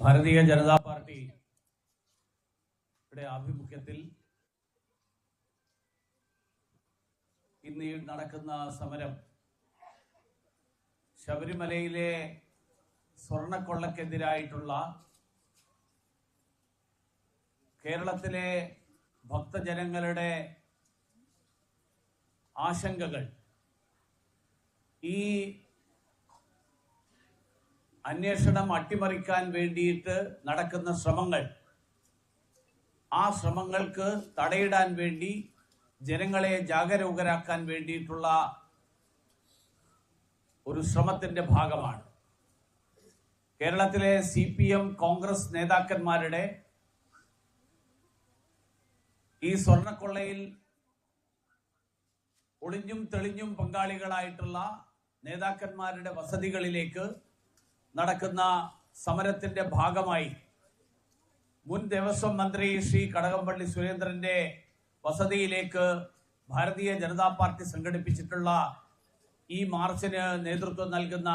Bharatiya Janata party യുടെ ആഭിമുഖ്യത്തിൽ ഇന്ന് നടക്കുന്ന സമരം ശബരിമലയിലെ സ്വർണക്കൊള്ളക്കെതിരായിട്ടുള്ള കേരളത്തിലെ ഭക്തജനങ്ങളുടെ ആശങ്കകൾ ഈ അന്വേഷണം അട്ടിമറിക്കാൻ വേണ്ടിയിട്ട് നടക്കുന്ന ശ്രമങ്ങൾ. ആ ശ്രമങ്ങൾക്ക് തടയിടാൻ വേണ്ടി ജനങ്ങളെ ജാഗരൂകരാക്കാൻ വേണ്ടിയിട്ടുള്ള ഒരു ശ്രമത്തിന്റെ ഭാഗമാണ്. കേരളത്തിലെ സി പി എം കോൺഗ്രസ് നേതാക്കന്മാരുടെ ഈ സ്വർണക്കൊള്ളയിൽ ഒളിഞ്ഞും തെളിഞ്ഞും പങ്കാളികളായിട്ടുള്ള നേതാക്കന്മാരുടെ വസതികളിലേക്ക് നടക്കുന്ന സമരത്തിന്റെ ഭാഗമായി മുൻ ദേവസ്വം മന്ത്രി ശ്രീ കടകംപള്ളി സുരേന്ദ്രന്റെ വസതിയിലേക്ക് ഭാരതീയ ജനതാ പാർട്ടി സംഘടിപ്പിച്ചിട്ടുള്ള ഈ മാർച്ചിന് നേതൃത്വം നൽകുന്ന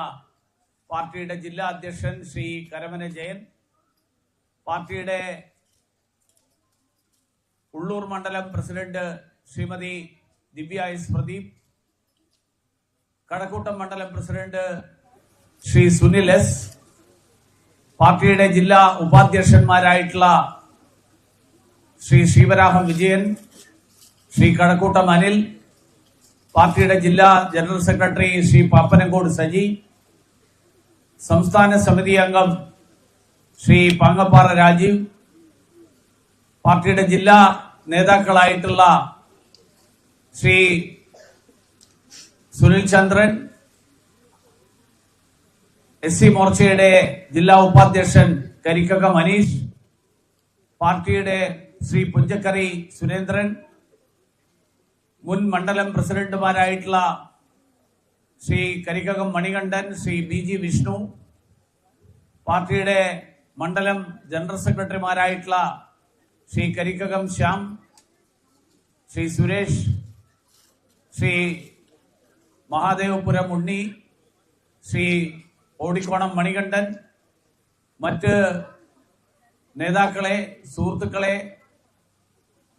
പാർട്ടിയുടെ ജില്ലാ അധ്യക്ഷൻ ശ്രീ കരമന ജയൻ പാർട്ടിയുടെ ഉള്ളൂർ മണ്ഡലം പ്രസിഡന്റ് ശ്രീമതി ദിവ്യ എസ് പ്രദീപ് കടക്കൂട്ടം മണ്ഡലം പ്രസിഡന്റ് ശ്രീ സുനിൽ എസ് പാർട്ടിയുടെ ജില്ലാ ഉപാധ്യക്ഷന്മാരായിട്ടുള്ള ശ്രീ ശിവരാഹം വിജയൻ ശ്രീ കടക്കൂട്ടം അനിൽ പാർട്ടിയുടെ ജില്ലാ ജനറൽ സെക്രട്ടറി ശ്രീ പാപ്പനങ്കോട് സജി സംസ്ഥാന സമിതി അംഗം ശ്രീ പാങ്ങപ്പാറ രാജീവ് പാർട്ടിയുടെ ജില്ലാ നേതാക്കളായിട്ടുള്ള ശ്രീ സുനിൽ ചന്ദ്രൻ എസ് സി മോർച്ചയുടെ ജില്ലാ ഉപാധ്യക്ഷൻ കരിക്കക മനീഷ് പാർട്ടിയുടെ ശ്രീ പുഞ്ചക്കറി സുരേന്ദ്രൻ മുൻ മണ്ഡലം പ്രസിഡന്റുമാരായിട്ടുള്ള ശ്രീ കരിക്കകം മണികണ്ഠൻ ശ്രീ ബി ജി വിഷ്ണു പാർട്ടിയുടെ മണ്ഡലം ജനറൽ സെക്രട്ടറിമാരായിട്ടുള്ള ശ്രീ കരിക്കകം ശ്യാം ശ്രീ സുരേഷ് ശ്രീ മഹാദേവപുരം ഉണ്ണി ശ്രീ ഓടിക്കോണം മണികണ്ഠൻ. മറ്റ് നേതാക്കളെ സുഹൃത്തുക്കളെ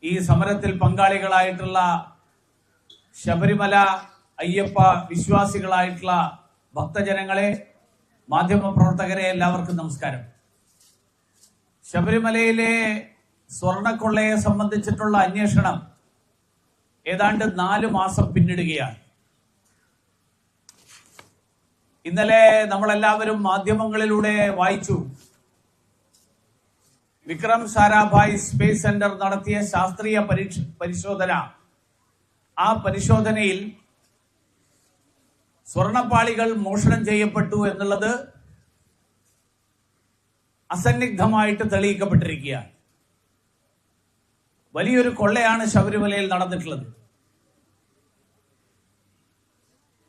ഈ സമരത്തിൽ പങ്കാളികളായിട്ടുള്ള ശബരിമല അയ്യപ്പ വിശ്വാസികളായിട്ടുള്ള ഭക്തജനങ്ങളെ മാധ്യമപ്രവർത്തകരെ എല്ലാവർക്കും നമസ്കാരം. ശബരിമലയിലെ സ്വർണക്കൊള്ളയെ സംബന്ധിച്ചിട്ടുള്ള അന്വേഷണം ഏതാണ്ട് നാല് മാസം പിന്നിടുകയാണ്. ഇന്നലെ നമ്മളെല്ലാവരും മാധ്യമങ്ങളിലൂടെ വായിച്ചു. വിക്രം സാരാഭായ് സ്പേസ് സെന്റർ നടത്തിയ ശാസ്ത്രീയ പരിശോധന. ആ പരിശോധനയിൽ സ്വർണപ്പാളികൾ മോഷണം ചെയ്യപ്പെട്ടു എന്നുള്ളത് അസന്നിഗ്ധമായിട്ട് തെളിയിക്കപ്പെട്ടിരിക്കുകയാണ്. വലിയൊരു കൊള്ളയാണ് ശബരിമലയിൽ നടന്നിട്ടുള്ളത്.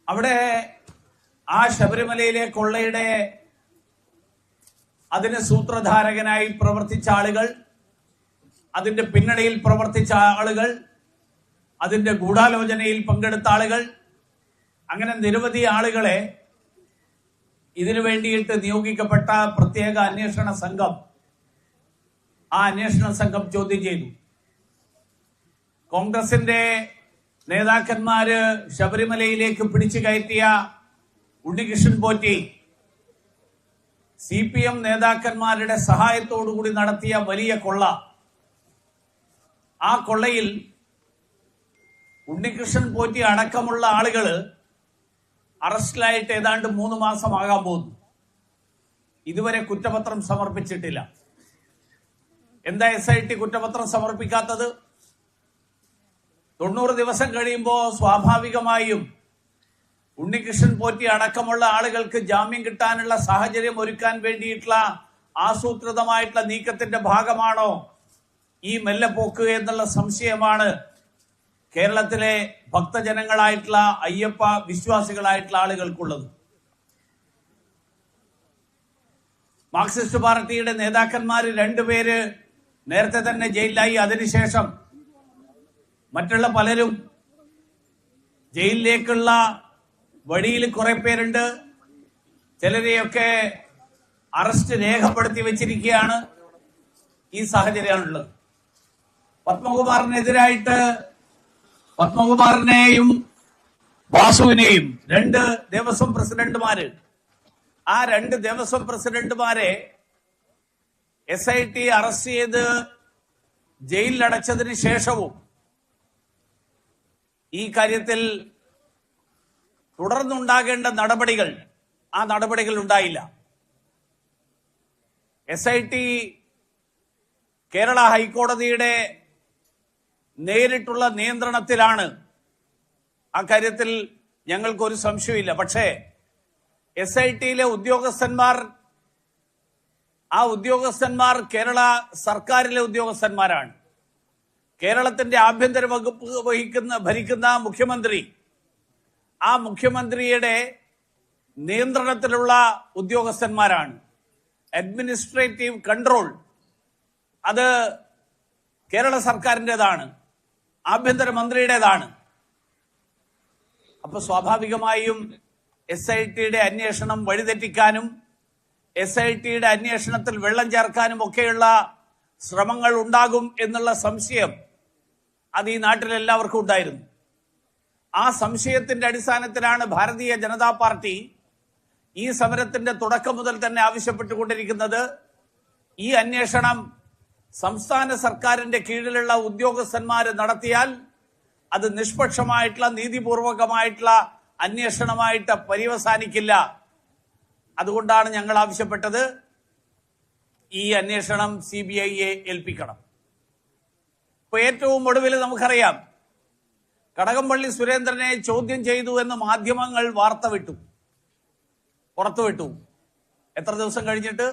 അവിടെ ആ ശബരിമലയിലെ കൊള്ളയുടെ അതിന് സൂത്രധാരകനായി പ്രവർത്തിച്ച ആളുകൾ അതിന്റെ പിന്നണിയിൽ പ്രവർത്തിച്ച ആളുകൾ അതിന്റെ ഗൂഢാലോചനയിൽ പങ്കെടുത്ത ആളുകൾ അങ്ങനെ നിരവധി ആളുകളെ ഇതിനു വേണ്ടിയിട്ട് നിയോഗിക്കപ്പെട്ട പ്രത്യേക അന്വേഷണ സംഘം ആ അന്വേഷണ സംഘം ചോദ്യം ചെയ്തു. കോൺഗ്രസിന്റെ നേതാക്കന്മാര് ശബരിമലയിലേക്ക് പിടിച്ചു കയറ്റിയ Unnikrishnan Potti C P M നേതാക്കന്മാരുടെ സഹായത്തോടുകൂടി നടത്തിയ വലിയ കൊള്ള. ആ കൊള്ളയിൽ ഉണ്ണികൃഷ്ണൻ പോറ്റി അടക്കമുള്ള ആളുകൾ അറസ്റ്റിലായിട്ട് ഏതാണ്ട് മൂന്ന് മാസമാകാൻ പോകുന്നു. ഇതുവരെ കുറ്റപത്രം സമർപ്പിച്ചിട്ടില്ല. എന്താ എസ് ഐ ടി കുറ്റപത്രം സമർപ്പിക്കാത്തത്? തൊണ്ണൂറ് ദിവസം കഴിയുമ്പോൾ സ്വാഭാവികമായും ഉണ്ണികൃഷ്ണൻ പോറ്റി അടക്കമുള്ള ആളുകൾക്ക് ജാമ്യം കിട്ടാനുള്ള സാഹചര്യം ഒരുക്കാൻ വേണ്ടിയിട്ടുള്ള ആസൂത്രിതമായിട്ടുള്ള നീക്കത്തിന്റെ ഭാഗമാണോ ഈ മെല്ലപ്പോക്ക് എന്നുള്ള സംശയമാണ് കേരളത്തിലെ ഭക്തജനങ്ങളായിട്ടുള്ള അയ്യപ്പ വിശ്വാസികളായിട്ടുള്ള ആളുകൾക്കുള്ളത്. മാർക്സിസ്റ്റ് പാർട്ടിയുടെ നേതാക്കന്മാർ രണ്ടുപേര് നേരത്തെ തന്നെ ജയിലിലായി. അതിനുശേഷം മറ്റുള്ള പലരും ജയിലിലേക്കുള്ള വഴിയിൽ കുറെ പേരുണ്ട്. ചിലരെയൊക്കെ അറസ്റ്റ് രേഖപ്പെടുത്തി വെച്ചിരിക്കുകയാണ്. ഈ സാഹചര്യമാണുള്ളത്. പത്മകുമാറിനെതിരായിട്ട് പത്മകുമാറിനെയും വാസുവിനെയും രണ്ട് ദേവസ്വം പ്രസിഡന്റുമാര് ആ രണ്ട് ദേവസ്വം പ്രസിഡന്റുമാരെ എസ് ഐ ടി അറസ്റ്റ് ചെയ്ത് ജയിലിലടച്ചതിന് ശേഷവും ഈ കാര്യത്തിൽ തുടർന്നുണ്ടാകേണ്ട നടപടികൾ ആ നടപടികൾ ഉണ്ടായില്ല. എസ് ഐ ടി കേരള ഹൈക്കോടതിയുടെ നേരിട്ടുള്ള നിയന്ത്രണത്തിലാണ് ആ കാര്യത്തിൽ ഞങ്ങൾക്കൊരു സംശയമില്ല പക്ഷേ എസ് ഐ ടിയിലെ ഉദ്യോഗസ്ഥന്മാർ ആ ഉദ്യോഗസ്ഥന്മാർ കേരള സർക്കാരിലെ ഉദ്യോഗസ്ഥന്മാരാണ്. കേരളത്തിന്റെ ആഭ്യന്തര വകുപ്പ് വഹിക്കുന്ന ഭരിക്കുന്ന മുഖ്യമന്ത്രി ആ മുഖ്യമന്ത്രിയുടെ നിയന്ത്രണത്തിലുള്ള ഉദ്യോഗസ്ഥന്മാരാണ്. അഡ്മിനിസ്ട്രേറ്റീവ് കൺട്രോൾ അത് കേരള സർക്കാരിന്റെതാണ്. ആഭ്യന്തരമന്ത്രിയുടേതാണ് അപ്പൊ സ്വാഭാവികമായും എസ് ഐ ടിയുടെ അന്വേഷണം വഴിതെറ്റിക്കാനും എസ് ഐ ടിയുടെ അന്വേഷണത്തിൽ വെള്ളം ചേർക്കാനും ഒക്കെയുള്ള ശ്രമങ്ങൾ ഉണ്ടാകും എന്നുള്ള സംശയം അത് ഈ നാട്ടിലെല്ലാവർക്കും ഉണ്ടായിരുന്നു. ആ സംശയത്തിന്റെ അടിസ്ഥാനത്തിലാണ് ഭാരതീയ ജനതാ പാർട്ടി ഈ സമരത്തിന്റെ തുടക്കം മുതൽ തന്നെ ആവശ്യപ്പെട്ടുകൊണ്ടിരിക്കുന്നത്. ഈ അന്വേഷണം സംസ്ഥാന സർക്കാരിന്റെ കീഴിലുള്ള ഉദ്യോഗസ്ഥന്മാർ നടത്തിയാൽ അത് നിഷ്പക്ഷമായിട്ടുള്ള നീതിപൂർവകമായിട്ടുള്ള അന്വേഷണമായിട്ട് പര്യവസാനിക്കില്ല. അതുകൊണ്ടാണ് ഞങ്ങൾ ആവശ്യപ്പെട്ടത് ഈ അന്വേഷണം സി ബി ഐയെ ഏൽപ്പിക്കണം. ഇപ്പൊ ഏറ്റവും ഒടുവിൽ നമുക്കറിയാം കടകംപള്ളി സുരേന്ദ്രനെ ചോദ്യം ചെയ്തു എന്ന് മാധ്യമങ്ങൾ വാർത്ത വിട്ടു. പുറത്തുവിട്ടു എത്ര ദിവസം കഴിഞ്ഞിട്ട്?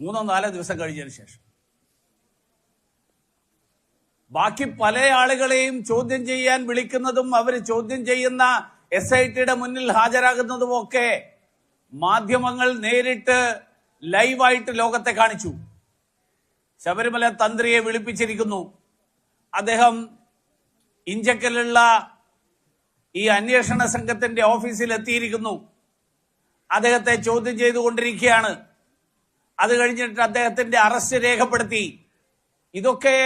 മൂന്നോ നാലോ ദിവസം കഴിഞ്ഞതിന് ശേഷം. ബാക്കി പല ആളുകളെയും ചോദ്യം ചെയ്യാൻ വിളിക്കുന്നതും അവർ ചോദ്യം ചെയ്യുന്ന എസ് ഐ ടിയുടെ മുന്നിൽ ഹാജരാകുന്നതും ഒക്കെ മാധ്യമങ്ങൾ നേരിട്ട് ലൈവായിട്ട് ലോകത്തെ കാണിച്ചു. ശബരിമല തന്ത്രിയെ വിളിപ്പിച്ചിരിക്കുന്നു. അദ്ദേഹം ഇഞ്ചക്കലുള്ള ഈ അന്വേഷണ സംഘത്തിന്റെ ഓഫീസിൽ എത്തിയിരിക്കുന്നു അദ്ദേഹത്തെ ചോദ്യം ചെയ്തുകൊണ്ടിരിക്കുകയാണ്. അത് കഴിഞ്ഞിട്ട് അദ്ദേഹത്തിന്റെ അറസ്റ്റ് രേഖപ്പെടുത്തി. ഇതൊക്കെ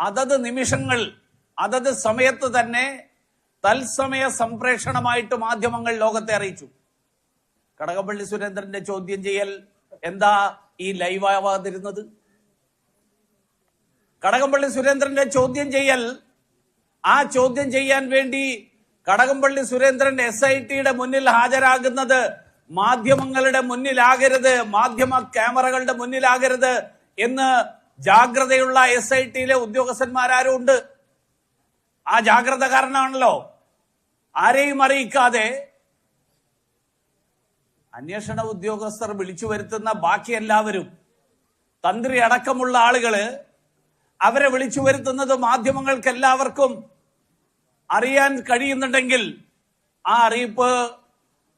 അതത് നിമിഷങ്ങൾ അതത് സമയത്ത് തന്നെ തത്സമയ സംപ്രേഷണമായിട്ട് മാധ്യമങ്ങൾ ലോകത്തെ അറിയിച്ചു. കടകപ്പള്ളി സുരേന്ദ്രന്റെ ചോദ്യം ചെയ്യൽ എന്താ ഈ ലൈവാവാതിരുന്നത്? കടകംപള്ളി സുരേന്ദ്രന്റെ ചോദ്യം ചെയ്യൽ ആ ചോദ്യം ചെയ്യാൻ വേണ്ടി കടകംപള്ളി സുരേന്ദ്രൻ എസ് ഐ ടിയുടെ മുന്നിൽ ഹാജരാകുന്നത് മാധ്യമങ്ങളുടെ മുന്നിലാകരുത് മാധ്യമ ക്യാമറകളുടെ മുന്നിലാകരുത് എന്ന് ജാഗ്രതയുള്ള എസ് ഐ ടിയിലെ ഉദ്യോഗസ്ഥന്മാരാരും ഉണ്ട് ആ ജാഗ്രത കാരണമാണല്ലോ ആരെയും അറിയിക്കാതെ അന്വേഷണ ഉദ്യോഗസ്ഥർ വിളിച്ചു വരുത്തുന്ന ബാക്കി എല്ലാവരും തന്ത്രി അടക്കമുള്ള ആളുകൾ അവരെ വിളിച്ചു വരുത്തുന്നത് മാധ്യമങ്ങൾക്ക് എല്ലാവർക്കും അറിയാൻ കഴിയുന്നുണ്ടെങ്കിൽ ആ അറിയിപ്പ്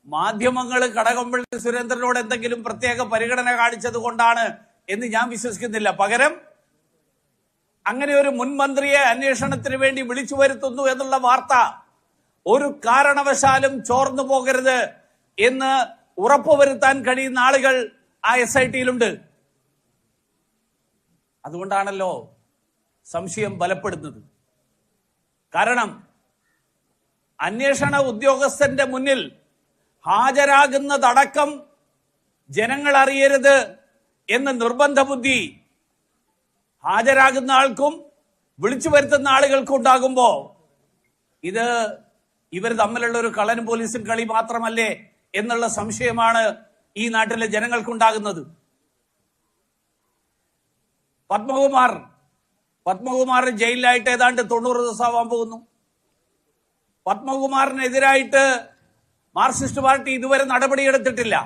മാധ്യമങ്ങൾ കടകംപള്ളി സുരേന്ദ്രനോട് എന്തെങ്കിലും പ്രത്യേക പരിഗണന കാണിച്ചത് കൊണ്ടാണ് എന്ന് ഞാൻ വിശ്വസിക്കുന്നില്ല. പകരം അങ്ങനെ ഒരു മുൻമന്ത്രിയെ അന്വേഷണത്തിന് വേണ്ടി വിളിച്ചു വരുത്തുന്നു എന്നുള്ള വാർത്ത ഒരു കാരണവശാലും ചോർന്നു പോകരുത് എന്ന് ഉറപ്പുവരുത്താൻ കഴിയുന്ന ആളുകൾ ആ എസ് ഐ ടിയിലുണ്ട് അതുകൊണ്ടാണല്ലോ സംശയം ബലപ്പെടുന്നത്. കാരണം അന്വേഷണ ഉദ്യോഗസ്ഥന്റെ മുന്നിൽ ഹാജരാകുന്നതടക്കം ജനങ്ങൾ അറിയരുത് എന്ന നിർബന്ധ ബുദ്ധി ഹാജരാകുന്ന ആൾക്കും വിളിച്ചു വരുത്തുന്ന ആളുകൾക്കും ഉണ്ടാകുമ്പോ ഇത് ഇവർ തമ്മിലുള്ള ഒരു കള്ളനും പോലീസും കളി മാത്രമല്ലേ എന്നുള്ള സംശയമാണ് ഈ നാട്ടിലെ ജനങ്ങൾക്കുണ്ടാകുന്നത്. പത്മകുമാർ പത്മകുമാർ ജയിലിലായിട്ട് ഏതാണ്ട് തൊണ്ണൂറ് ദിവസമാവാൻ പോകുന്നു. പത്മകുമാറിനെതിരായിട്ട് മാർക്സിസ്റ്റ് പാർട്ടി ഇതുവരെ നടപടിയെടുത്തിട്ടില്ല.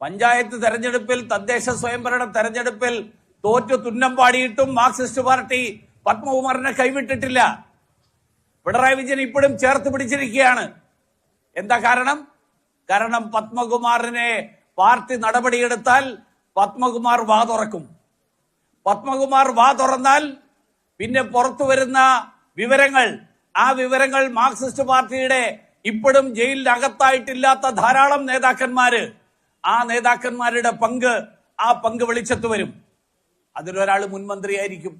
പഞ്ചായത്ത് തെരഞ്ഞെടുപ്പിൽ തദ്ദേശ സ്വയംഭരണ തെരഞ്ഞെടുപ്പിൽ തോറ്റു തുന്നം പാടിയിട്ടും മാർക്സിസ്റ്റ് പാർട്ടി പത്മകുമാറിനെ കൈവിട്ടിട്ടില്ല. പിണറായി വിജയൻ ഇപ്പോഴും ചേർത്ത് പിടിച്ചിരിക്കുകയാണ്. എന്താ കാരണം? കാരണം പത്മകുമാറിനെ പാർട്ടി നടപടിയെടുത്താൽ പത്മകുമാർ വാ തുറക്കും. പത്മകുമാർ വാ തുറന്നാൽ പിന്നെ പുറത്തു വരുന്ന വിവരങ്ങൾ ആ വിവരങ്ങൾ മാർക്സിസ്റ്റ് പാർട്ടിയുടെ ഇപ്പോഴും ജയിലിനകത്തായിട്ടില്ലാത്ത ധാരാളം നേതാക്കന്മാര്. ആ നേതാക്കന്മാരുടെ പങ്ക് ആ പങ്ക് വെളിച്ചത്ത് വരും. അതിലൊരാൾ മുൻമന്ത്രിയായിരിക്കും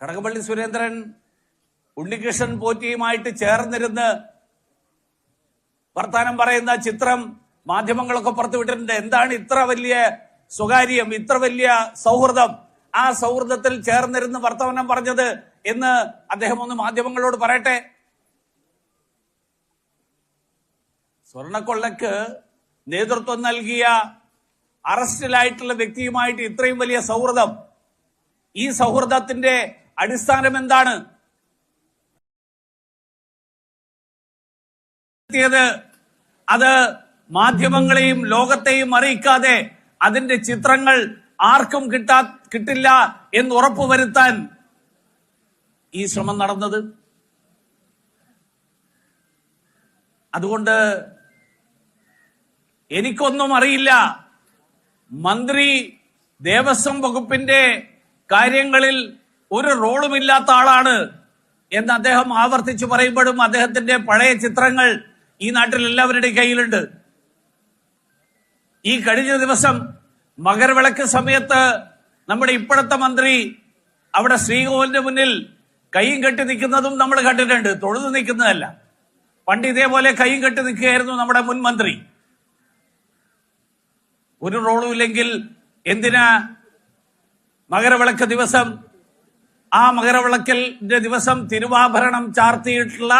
കടകംപള്ളി സുരേന്ദ്രൻ ഉണ്ണികൃഷ്ണൻ പോറ്റിയുമായിട്ട് ചേർന്നിരുന്ന് വർത്താനം പറയുന്ന ചിത്രം മാധ്യമങ്ങളൊക്കെ പുറത്തുവിട്ടിട്ടുണ്ട് എന്താണ് ഇത്ര വലിയ സ്വകാര്യം ഇത്ര വലിയ സൗഹൃദം? ആ സൗഹൃദത്തിൽ ചേർന്നിരുന്ന് വർത്തമാനം പറഞ്ഞത് എന്ന് അദ്ദേഹം ഒന്ന് മാധ്യമങ്ങളോട് പറയട്ടെ? സ്വർണക്കൊള്ളക്ക് നേതൃത്വം നൽകിയ അറസ്റ്റിലായിട്ടുള്ള വ്യക്തിയുമായിട്ട് ഇത്രയും വലിയ സൗഹൃദം. ഈ സൗഹൃദത്തിന്റെ അടിസ്ഥാനം എന്താണ്? അത് മാധ്യമങ്ങളെയും ലോകത്തെയും അറിയിക്കാതെ അതിന്റെ ചിത്രങ്ങൾ ആർക്കും കിട്ടാ കിട്ടില്ല എന്ന് ഉറപ്പുവരുത്താൻ ഈ ശ്രമം നടന്നത്? അതുകൊണ്ട് എനിക്കൊന്നും അറിയില്ല. മന്ത്രി ദേവസ്വം വകുപ്പിന്റെ കാര്യങ്ങളിൽ ഒരു റോളുമില്ലാത്ത ആളാണ് എന്ന് അദ്ദേഹം ആവർത്തിച്ചു പറയുമ്പോഴും അദ്ദേഹത്തിന്റെ പഴയ ചിത്രങ്ങൾ ഈ നാട്ടിൽ എല്ലാവരുടെയും കയ്യിലുണ്ട്. ഈ കഴിഞ്ഞ ദിവസം മകരവിളക്ക് സമയത്ത് നമ്മുടെ ഇപ്പോഴത്തെ മന്ത്രി അവിടെ ശ്രീകോവിലിന്റെ മുന്നിൽ കൈയും കെട്ടി നിൽക്കുന്നതും നമ്മൾ കണ്ടിട്ടുണ്ട് തൊഴുതു നിൽക്കുന്നതല്ല. പണ്ട് ഇതേപോലെ കൈയും കെട്ടി നിൽക്കുകയായിരുന്നു നമ്മുടെ മുൻമന്ത്രി ഒരു റോളും ഇല്ലെങ്കിൽ എന്തിനാ മകരവിളക്ക് ദിവസം? ആ മകരവിളക്കലിന്റെ ദിവസം തിരുവാഭരണം ചാർത്തിയിട്ടുള്ള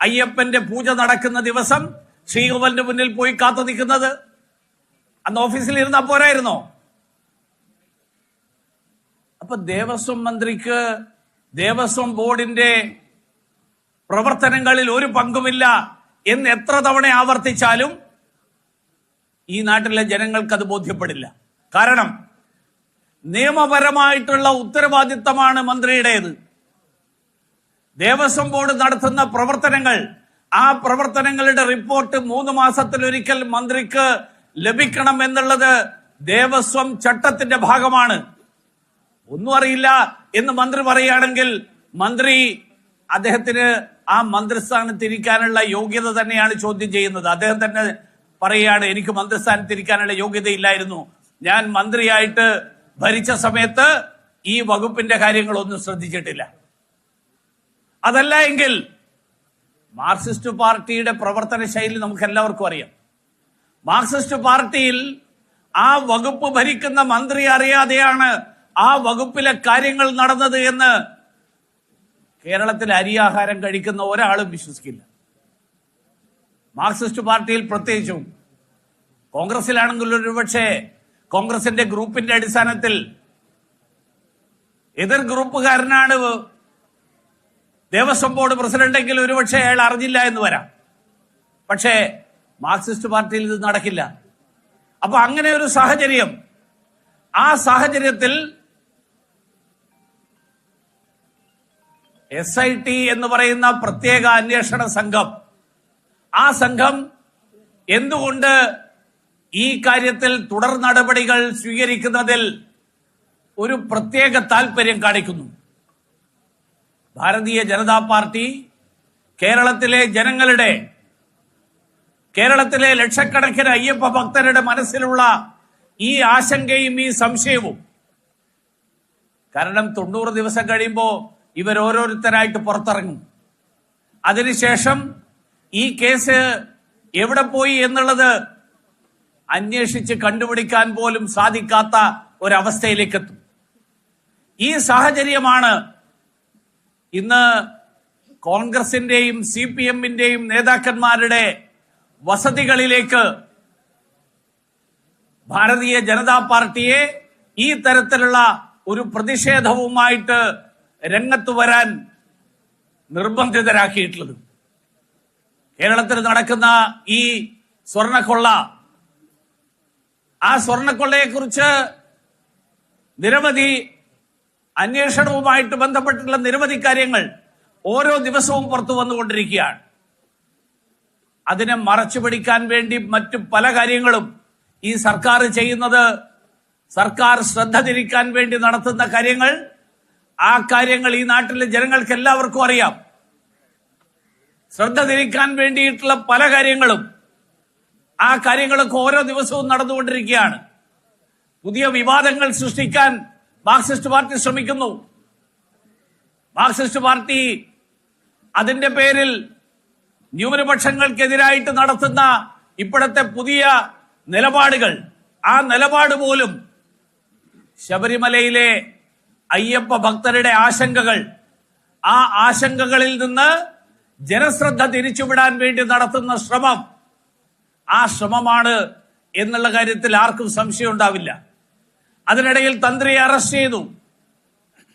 അയ്യപ്പന്റെ പൂജ നടക്കുന്ന ദിവസം ശ്രീകോവലിന്റെ മുന്നിൽ പോയി കാത്തു നിൽക്കുന്നത്. അന്ന് ഓഫീസിൽ ഇരുന്ന പോരായിരുന്നോ? അപ്പൊ ദേവസ്വം മന്ത്രിക്ക് ദേവസ്വം ബോർഡിന്റെ പ്രവർത്തനങ്ങളിൽ ഒരു പങ്കുമില്ല എന്ന് എത്ര തവണ ആവർത്തിച്ചാലും ഈ നാട്ടിലെ ജനങ്ങൾക്ക് അത് ബോധ്യപ്പെടില്ല. കാരണം നിയമപരമായിട്ടുള്ള ഉത്തരവാദിത്തമാണ് മന്ത്രിയുടേത്. ദേവസ്വം ബോർഡ് നടത്തുന്ന പ്രവർത്തനങ്ങൾ ആ പ്രവർത്തനങ്ങളുടെ റിപ്പോർട്ട് മൂന്ന് മാസത്തിലൊരിക്കൽ മന്ത്രിക്ക് ലഭിക്കണം എന്നുള്ളത് ദേവസ്വം ചട്ടത്തിന്റെ ഭാഗമാണ്. ഒന്നും അറിയില്ല എന്ന് മന്ത്രി പറയുകയാണെങ്കിൽ മന്ത്രി അദ്ദേഹത്തിന് ആ മന്ത്രിസ്ഥാനത്ത് ഇരിക്കാനുള്ള യോഗ്യത തന്നെയാണ് ചോദ്യം ചെയ്യുന്നത്. അദ്ദേഹം തന്നെ പറയുകയാണ് എനിക്ക് മന്ത്രിസ്ഥാനത്ത് ഇരിക്കാനുള്ള യോഗ്യതയില്ലായിരുന്നു. ഞാൻ മന്ത്രിയായിട്ട് ഭരിച്ച സമയത്ത് ഈ വകുപ്പിന്റെ കാര്യങ്ങളൊന്നും ശ്രദ്ധിച്ചിട്ടില്ല. അതല്ല എങ്കിൽ മാർക്സിസ്റ്റ് പാർട്ടിയുടെ പ്രവർത്തന ശൈലി നമുക്ക് എല്ലാവർക്കും അറിയാം. മാർക്സിസ്റ്റ് പാർട്ടിയിൽ ആ വകുപ്പ് ഭരിക്കുന്ന മന്ത്രി അറിയാതെയാണ് ആ വകുപ്പിലെ കാര്യങ്ങൾ നടന്നത് എന്ന് കേരളത്തിൽ അരിയാഹാരം കഴിക്കുന്ന ഒരാളും വിശ്വസിക്കില്ല. മാർക്സിസ്റ്റ് പാർട്ടിയിൽ പ്രത്യേകിച്ചും കോൺഗ്രസിലാണെങ്കിൽ ഒരുപക്ഷെ കോൺഗ്രസിന്റെ ഗ്രൂപ്പിന്റെ അടിസ്ഥാനത്തിൽ എതിർ ഗ്രൂപ്പുകാരനാണ് ദേവസ്വം ബോർഡ് പ്രസിഡന്റെങ്കിൽ ഒരുപക്ഷെ അയാൾ അറിഞ്ഞില്ല എന്ന് വരാം. പക്ഷേ മാർക്സിസ്റ്റ് പാർട്ടിയിൽ ഇത് നടക്കില്ല. അപ്പൊ അങ്ങനെ ഒരു സാഹചര്യം ആ സാഹചര്യത്തിൽ എസ് ഐ ടി എന്ന് പറയുന്ന പ്രത്യേക അന്വേഷണ സംഘം. ആ സംഘം എന്തുകൊണ്ട് ഈ കാര്യത്തിൽ തുടർ നടപടികൾ സ്വീകരിക്കുന്നതിൽ ഒരു പ്രത്യേക താൽപര്യം കാണിക്കുന്നു? ഭാരതീയ ജനതാ പാർട്ടി കേരളത്തിലെ ജനങ്ങളുടെ കേരളത്തിലെ ലക്ഷക്കണക്കിന് അയ്യപ്പ ഭക്തരുടെ മനസ്സിലുള്ള ഈ ആശങ്കയും ഈ സംശയവും. കാരണം തൊണ്ണൂറ് ദിവസം കഴിയുമ്പോൾ ഇവർ ഓരോരുത്തരായിട്ട് പുറത്തിറങ്ങും. അതിനുശേഷം ഈ കേസ് എവിടെ പോയി എന്നുള്ളത് അന്വേഷിച്ച് കണ്ടുപിടിക്കാൻ പോലും സാധിക്കാത്ത ഒരവസ്ഥയിലേക്ക് എത്തും ഈ സാഹചര്യമാണ് ഇന്ന് കോൺഗ്രസിന്റെയും സി പി എമ്മിന്റെയും നേതാക്കന്മാരുടെ വസതികളിലേക്ക് ഭാരതീയ ജനതാ പാർട്ടിയെ ഈ തരത്തിലുള്ള ഒരു പ്രതിഷേധവുമായിട്ട് രംഗത്ത് വരാൻ നിർബന്ധിതരാക്കിയിട്ടുള്ളത്. കേരളത്തിൽ നടക്കുന്ന ഈ സ്വർണക്കൊള്ള ആ സ്വർണക്കൊള്ളയെക്കുറിച്ച് നിരവധി അന്വേഷണവുമായിട്ട് ബന്ധപ്പെട്ടിട്ടുള്ള നിരവധി കാര്യങ്ങൾ ഓരോ ദിവസവും പുറത്തു വന്നുകൊണ്ടിരിക്കുകയാണ്. അതിനെ മറച്ചു പിടിക്കാൻ വേണ്ടി മറ്റു പല കാര്യങ്ങളും ഈ സർക്കാർ ചെയ്യുന്നത് സർക്കാർ ശ്രദ്ധ തിരിക്കാൻ വേണ്ടി നടത്തുന്ന കാര്യങ്ങൾ ആ കാര്യങ്ങൾ ഈ നാട്ടിലെ ജനങ്ങൾക്ക് എല്ലാവർക്കും അറിയാം. ശ്രദ്ധ തിരിക്കാൻ വേണ്ടിയിട്ടുള്ള പല കാര്യങ്ങളും ആ കാര്യങ്ങളൊക്കെ ഓരോ ദിവസവും നടന്നുകൊണ്ടിരിക്കുകയാണ്. പുതിയ വിവാദങ്ങൾ സൃഷ്ടിക്കാൻ മാർക്സിസ്റ്റ് പാർട്ടി ശ്രമിക്കുന്നു. മാർക്സിസ്റ്റ് പാർട്ടി അതിന്റെ പേരിൽ ന്യൂനപക്ഷങ്ങൾക്കെതിരായിട്ട് നടത്തുന്ന ഇപ്പോഴത്തെ പുതിയ നിലപാടുകൾ. ആ നിലപാട് പോലും ശബരിമലയിലെ അയ്യപ്പ ഭക്തരുടെ ആശങ്കകൾ. ആ ആശങ്കകളിൽ നിന്ന് ജനശ്രദ്ധ തിരിച്ചുവിടാൻ വേണ്ടി നടത്തുന്ന ശ്രമം. ആ ശ്രമമാണ് എന്നുള്ള കാര്യത്തിൽ ആർക്കും സംശയം ഉണ്ടാവില്ല. അതിനിടയിൽ തന്ത്രി അറസ്റ്റ് ചെയ്തു.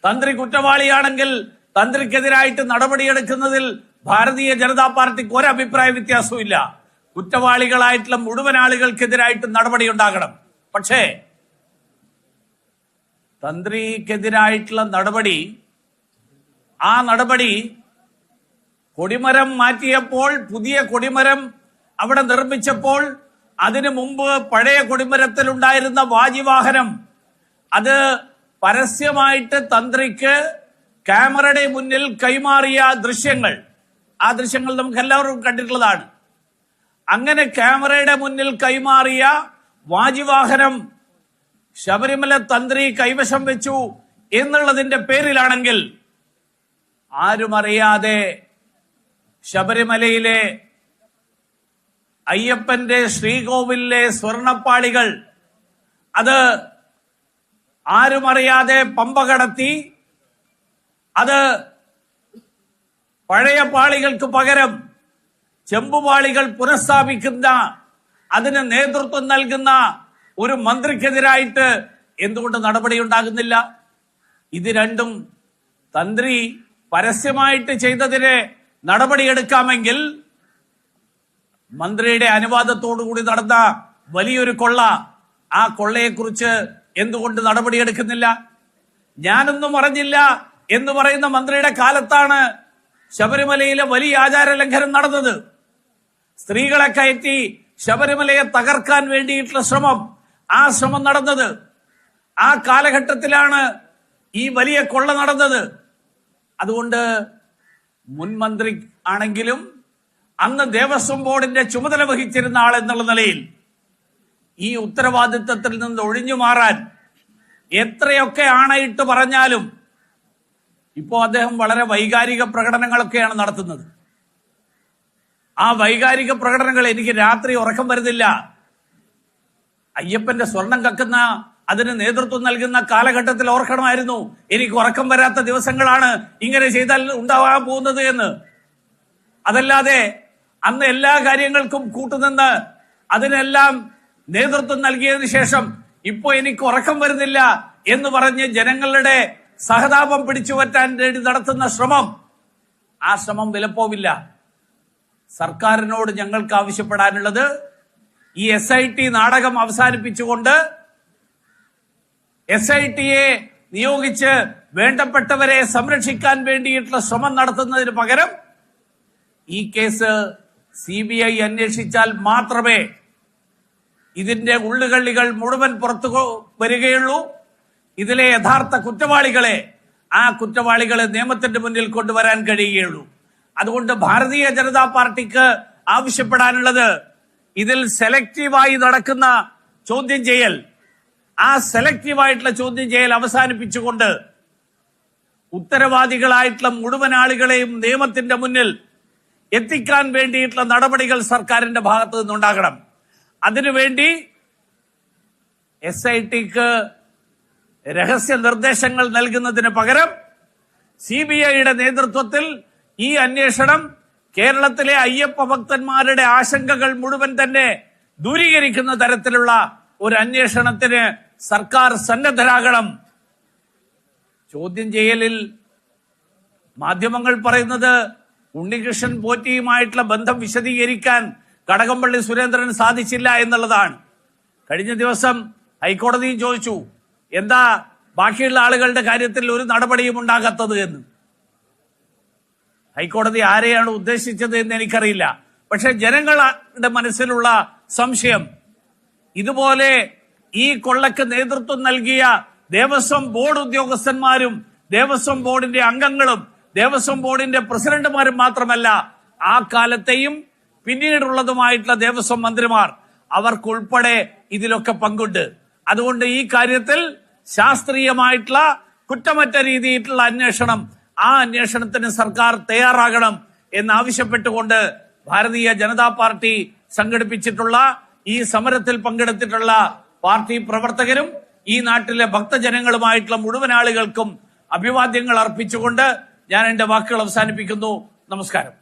തന്ത്രി കുറ്റവാളിയാണെങ്കിൽ തന്ത്രിക്കെതിരായിട്ട് നടപടിയെടുക്കുന്നതിൽ ഭാരതീയ ജനതാ പാർട്ടിക്ക് ഒരു അഭിപ്രായ വ്യത്യാസവും കുറ്റവാളികളായിട്ടുള്ള മുഴുവൻ ആളുകൾക്കെതിരായിട്ട് നടപടി ഉണ്ടാകണം പക്ഷേ തന്ത്രിക്കെതിരായിട്ടുള്ള നടപടി. ആ നടപടി കൊടിമരം മാറ്റിയപ്പോൾ പുതിയ കൊടിമരം അവിടെ നിർമ്മിച്ചപ്പോൾ അതിനു മുമ്പ് പഴയ കൊടിമരത്തിലുണ്ടായിരുന്ന വാജിവാഹനം. അത് പരസ്യമായിട്ട് തന്ത്രിക്ക് ക്യാമറയുടെ മുന്നിൽ കൈമാറിയ ദൃശ്യങ്ങൾ. ആ ദൃശ്യങ്ങൾ നമുക്ക് എല്ലാവർക്കും കണ്ടിട്ടുള്ളതാണ്. അങ്ങനെ ക്യാമറയുടെ മുന്നിൽ കൈമാറിയ വാജിവാഹനം ശബരിമല തന്ത്രി കൈവശം വെച്ചു എന്നുള്ളതിന്റെ പേരിലാണെങ്കിൽ ആരും അറിയാതെ ശബരിമലയിലെ അയ്യപ്പന്റെ ശ്രീകോവിലെ സ്വർണപ്പാളികൾ അത് ആരും അറിയാതെ പമ്പ കടത്തി അത് പഴയ പാളികൾക്ക് പകരം ചെമ്പുപാളികൾ പുനഃസ്ഥാപിക്കുന്ന അതിന് നേതൃത്വം നൽകുന്ന ഒരു മന്ത്രിക്കെതിരായിട്ട് എന്തുകൊണ്ട് നടപടി ഉണ്ടാകുന്നില്ല ഇത് രണ്ടും തന്ത്രി പരസ്യമായിട്ട് ചെയ്തതിന് നടപടിയെടുക്കാമെങ്കിൽ മന്ത്രിയുടെ അനുവാദത്തോടുകൂടി നടന്ന വലിയൊരു കൊള്ള ആ കൊള്ളയെക്കുറിച്ച് എന്തുകൊണ്ട് നടപടിയെടുക്കുന്നില്ല? ഞാനൊന്നും അറിഞ്ഞില്ല എന്ന് പറയുന്ന മന്ത്രിയുടെ കാലത്താണ് ശബരിമലയിലെ വലിയ ആചാര ലംഘനം നടന്നത്. സ്ത്രീകളെ കയറ്റി ശബരിമലയെ തകർക്കാൻ വേണ്ടിയിട്ടുള്ള ശ്രമം ആ ശ്രമം നടന്നത്. ആ കാലഘട്ടത്തിലാണ് ഈ വലിയ കൊള്ള നടന്നത്. അതുകൊണ്ട് മുൻമന്ത്രി ആണെങ്കിലും അന്ന് ദേവസ്വം ബോർഡിന്റെ ചുമതല വഹിച്ചിരുന്ന ആൾ എന്നുള്ള നിലയിൽ ഈ ഉത്തരവാദിത്തത്തിൽ നിന്ന് ഒഴിഞ്ഞു മാറാൻ എത്രയൊക്കെ ആണയിട്ട് പറഞ്ഞാലും ഇപ്പോ അദ്ദേഹം വളരെ വൈകാരിക പ്രകടനങ്ങളൊക്കെയാണ് നടത്തുന്നത്. ആ വൈകാരിക പ്രകടനങ്ങൾ എനിക്ക് രാത്രി ഉറക്കം വരുന്നില്ല. അയ്യപ്പന്റെ സ്വർണം കക്കുന്ന അതിന് നേതൃത്വം നൽകുന്ന കാലഘട്ടത്തിൽ ഓർക്കണമായിരുന്നു. എനിക്ക് ഉറക്കം വരാത്ത ദിവസങ്ങളാണ് ഇങ്ങനെ ചെയ്താൽ ഉണ്ടാവാൻ പോകുന്നത് എന്ന്. അതല്ലാതെ അന്ന് എല്ലാ കാര്യങ്ങൾക്കും കൂട്ടുനിന്ന് അതിനെല്ലാം നേതൃത്വം നൽകിയതിനു ശേഷം ഇപ്പോ എനിക്ക് ഉറക്കം വരുന്നില്ല എന്ന് പറഞ്ഞ് ജനങ്ങളുടെ സഹതാപം പിടിച്ചുപറ്റാൻ വേണ്ടി നടത്തുന്ന ശ്രമം. ആ ശ്രമം വിലപ്പോവില്ല. സർക്കാരിനോട് ഞങ്ങൾക്ക് ആവശ്യപ്പെടാനുള്ളത് ഈ എസ് ഐ ടി നാടകം അവസാനിപ്പിച്ചുകൊണ്ട് എസ് ഐ ടിയെ നിയോഗിച്ച് വേണ്ടപ്പെട്ടവരെ സംരക്ഷിക്കാൻ വേണ്ടിയിട്ടുള്ള ശ്രമം നടത്തുന്നതിന് പകരം ഈ കേസ് സി ബി ഐ അന്വേഷിച്ചാൽ മാത്രമേ ഇതിന്റെ ഉള്ളുകള്ളികൾ മുഴുവൻ പുറത്തു വരികയുള്ളൂ. ഇതിലെ യഥാർത്ഥ കുറ്റവാളികളെ ആ കുറ്റവാളികളെ നിയമത്തിന്റെ മുന്നിൽ കൊണ്ടുവരാൻ കഴിയുകയുള്ളൂ. അതുകൊണ്ട് ഭാരതീയ ജനതാ പാർട്ടിക്ക് ആവശ്യപ്പെടാനുള്ളത് ഇതിൽ സെലക്റ്റീവായി നടക്കുന്ന ചോദ്യം ചെയ്യൽ. ആ സെലക്റ്റീവായിട്ടുള്ള ചോദ്യം ചെയ്യൽ അവസാനിപ്പിച്ചുകൊണ്ട് ഉത്തരവാദികളായിട്ടുള്ള മുഴുവൻ ആളുകളെയും നിയമത്തിന്റെ മുന്നിൽ എത്തിക്കാൻ വേണ്ടിയിട്ടുള്ള നടപടികൾ സർക്കാരിന്റെ ഭാഗത്ത് നിന്നുണ്ടാകണം. അതിനുവേണ്ടി എസ് ഐ ടിക്ക് രഹസ്യ നിർദ്ദേശങ്ങൾ നൽകുന്നതിന് പകരം സി ബി ഐയുടെ നേതൃത്വത്തിൽ ഈ അന്വേഷണം കേരളത്തിലെ അയ്യപ്പ ഭക്തന്മാരുടെ ആശങ്കകൾ മുഴുവൻ തന്നെ ദൂരീകരിക്കുന്ന തരത്തിലുള്ള ഒരു അന്വേഷണത്തിന് സർക്കാർ സന്നദ്ധരാകണം. ചോദ്യം ചെയ്യലിൽ മാധ്യമങ്ങൾ പറയുന്നത് ഉണ്ണികൃഷ്ണൻ പോറ്റിയുമായിട്ടുള്ള ബന്ധം വിശദീകരിക്കാൻ കടകംപള്ളി സുരേന്ദ്രൻ സാധിച്ചില്ല എന്നുള്ളതാണ്. കഴിഞ്ഞ ദിവസം ഹൈക്കോടതിയും ചോദിച്ചു എന്താ ബാക്കിയുള്ള ആളുകളുടെ കാര്യത്തിൽ ഒരു നടപടിയും ഉണ്ടാകാത്തത്? എന്ന്. ഹൈക്കോടതി ആരെയാണ് ഉദ്ദേശിച്ചത് എന്ന് എനിക്കറിയില്ല. പക്ഷെ ജനങ്ങളുടെ മനസ്സിലുള്ള സംശയം ഇതുപോലെ ഈ കൊള്ളക്ക് നേതൃത്വം നൽകിയ ദേവസ്വം ബോർഡ് ഉദ്യോഗസ്ഥന്മാരും ദേവസ്വം ബോർഡിന്റെ അംഗങ്ങളും ദേവസ്വം ബോർഡിന്റെ പ്രസിഡന്റുമാരും മാത്രമല്ല ആ കാലത്തെയും പിന്നീടുള്ളതുമായിട്ടുള്ള ദേവസ്വം മന്ത്രിമാർ അവർക്കുൾപ്പെടെ ഇതിലൊക്കെ പങ്കുണ്ട്. അതുകൊണ്ട് ഈ കാര്യത്തിൽ ശാസ്ത്രീയമായിട്ടുള്ള കുറ്റമറ്റ രീതിയിലുള്ള അന്വേഷണം ആ അന്വേഷണത്തിന് സർക്കാർ തയ്യാറാകണം എന്നാവശ്യപ്പെട്ടുകൊണ്ട് ഭാരതീയ ജനതാ പാർട്ടി സംഘടിപ്പിച്ചിട്ടുള്ള ഈ സമരത്തിൽ പങ്കെടുത്തിട്ടുള്ള പാർട്ടി പ്രവർത്തകരും ഈ നാട്ടിലെ ഭക്തജനങ്ങളുമായിട്ടുള്ള മുഴുവൻ ആളുകൾക്കും അഭിവാദ്യങ്ങൾ അർപ്പിച്ചുകൊണ്ട് ഞാൻ എന്റെ വാക്കുകൾ അവസാനിപ്പിക്കുന്നു. നമസ്കാരം.